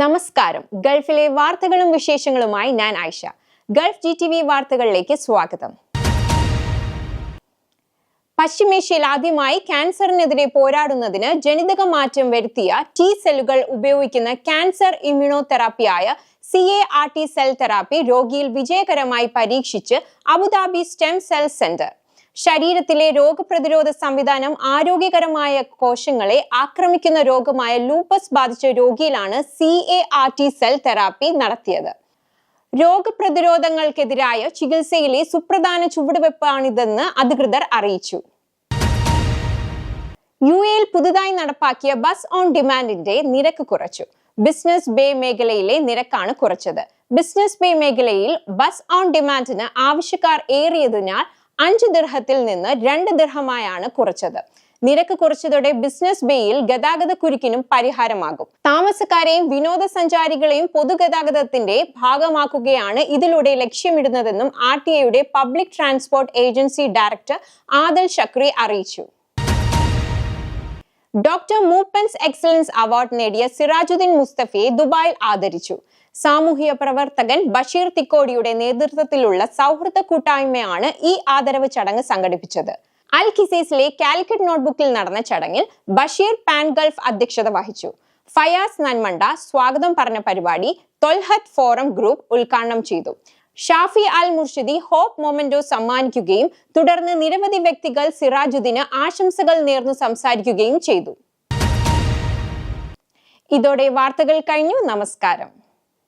നമസ്കാരം. ഗൾഫിലെ വാർത്തകളും വിശേഷങ്ങളുമായി ഞാൻ Ayisha. Gulf G T V വാർത്തകളിലേക്ക് സ്വാഗതം. പശ്ചിമേഷ്യയിൽ ആദ്യമായി ക്യാൻസറിനെതിരെ പോരാടുന്നതിന് ജനിതക മാറ്റം വരുത്തിയ ടി സെല്ലുകൾ ഉപയോഗിക്കുന്ന cancer ഇമ്മ്യൂണോതെറാപ്പിയായ C A R T cell therapy രോഗിയിൽ വിജയകരമായി പരീക്ഷിച്ച് അബുദാബി സ്റ്റെം സെൽ സെന്റർ ശരീരത്തിലെ രോഗപ്രതിരോധ സംവിധാനം ആരോഗ്യകരമായ കോശങ്ങളെ ആക്രമിക്കുന്ന രോഗമായ ലൂപ്പസ് ബാധിച്ച രോഗിയിലാണ് C A R T cell therapy നടത്തിയത്. രോഗപ്രതിരോധങ്ങൾക്കെതിരായ ചികിത്സയിലെ സുപ്രധാന ചുവടുവെപ്പാണിതെന്ന് അധികൃതർ അറിയിച്ചു. യു എയിൽ പുതുതായി നടപ്പാക്കിയ ബസ് ഓൺ ഡിമാൻഡിന്റെ നിരക്ക് കുറച്ചു. ബിസിനസ് ബേ മേഖലയിലെ നിരക്കാണ് കുറച്ചത്. ബിസിനസ് ബേ മേഖലയിൽ ബസ് ഓൺ ഡിമാൻഡിന് ആവശ്യക്കാർ ഏറിയതിനാൽ അഞ്ച് ദിർഹത്തിൽ നിന്ന് രണ്ട് ദിർഹമായാണ് കുറച്ചത്. നിരക്ക് കുറച്ചതോടെ ബിസിനസ് ബേയിൽ ഗതാഗത കുരുക്കിനും പരിഹാരമാകും. താമസക്കാരെയും വിനോദസഞ്ചാരികളെയും പൊതുഗതാഗതത്തിന്റെ ഭാഗമാക്കുകയാണ് ഇതിലൂടെ ലക്ഷ്യമിടുന്നതെന്നും ആർ ടി ഐയുടെ public transport agency director Adel Shakri അറിയിച്ചു. ഡോക്ടർ മൂപ്പൻസ് എക്സലൻസ് അവാർഡ് നേടിയ സിറാജുദ്ദീൻ മുസ്തഫയെ ദുബായിൽ ആദരിച്ചു. സാമൂഹിക പ്രവർത്തകൻ ബഷീർ തിക്കോടിയുടെ നേതൃത്വത്തിലുള്ള സൗഹൃദ കൂട്ടായ്മയാണ് ഈ ആദരവ് ചടങ്ങ് സംഘടിപ്പിച്ചത്. അൽ ഖിസീസിലെ കാലിക്കറ്റ് നോട്ട്ബുക്കിൽ നടന്ന ചടങ്ങിൽ ബഷീർ പാൻ ഗൾഫ് അധ്യക്ഷത വഹിച്ചു. ഫയാസ് നന്മണ്ട സ്വാഗതം പറഞ്ഞ പരിപാടി തൊൽഹത്ത് ഫോറം ഗ്രൂപ്പ് ഉദ്ഘാടനം ചെയ്തു. Shafi Al Murshidi hope memento സമ്മാനിക്കുകയും തുടർന്ന് നിരവധി വ്യക്തികൾ സിറാജുദ്ദീന് ആശംസകൾ നേർന്നു സംസാരിക്കുകയും ചെയ്തു. ഇതോടെ വാർത്തകൾ കഴിഞ്ഞു. നമസ്കാരം.